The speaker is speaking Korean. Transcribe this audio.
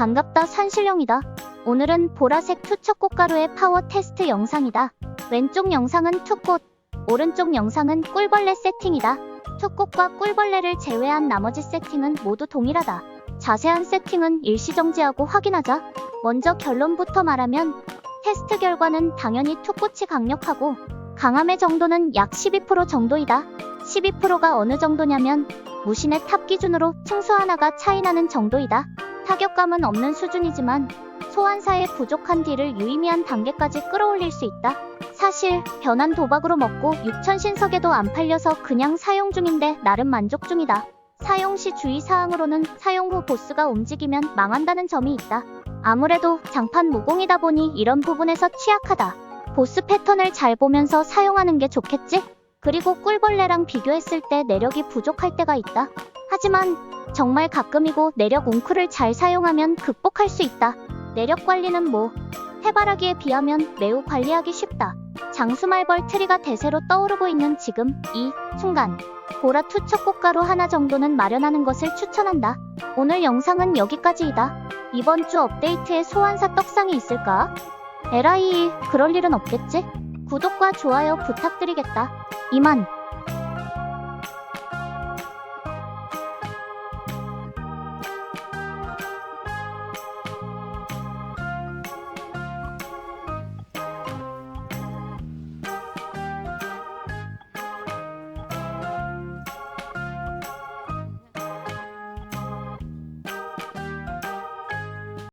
반갑다 산신령이다. 오늘은 보라색 투척 꽃가루의 파워 테스트 영상이다. 왼쪽 영상은 투꽃, 오른쪽 영상은 꿀벌레 세팅이다. 투꽃과 꿀벌레를 제외한 나머지 세팅은 모두 동일하다. 자세한 세팅은 일시정지하고 확인하자. 먼저 결론부터 말하면 테스트 결과는 당연히 투꽃이 강력하고 강함의 정도는 약 12% 정도이다. 12%가 어느 정도냐면 무신의 탑 기준으로 층수 하나가 차이 나는 정도이다. 타격감은 없는 수준이지만 소환사의 부족한 딜을 유의미한 단계까지 끌어올릴 수 있다. 사실 변한 도박으로 먹고 6천 신석에도 안 팔려서 그냥 사용 중인데 나름 만족 중이다. 사용 시 주의 사항으로는 사용 후 보스가 움직이면 망한다는 점이 있다. 아무래도 장판 무공이다 보니 이런 부분에서 취약하다. 보스 패턴을 잘 보면서 사용하는 게 좋겠지? 그리고 꿀벌레랑 비교했을 때 내력이 부족할 때가 있다. 하지만 정말 가끔이고 내력 웅크를 잘 사용하면 극복할 수 있다. 내력 관리는 뭐 해바라기에 비하면 매우 관리하기 쉽다. 장수말벌 트리가 대세로 떠오르고 있는 지금 이 순간 보라 투척 꽃가루 하나 정도는 마련하는 것을 추천한다. 오늘 영상은 여기까지이다. 이번 주 업데이트에 소환사 떡상이 있을까? 에라이 그럴 일은 없겠지? 구독과 좋아요 부탁드리겠다. 이만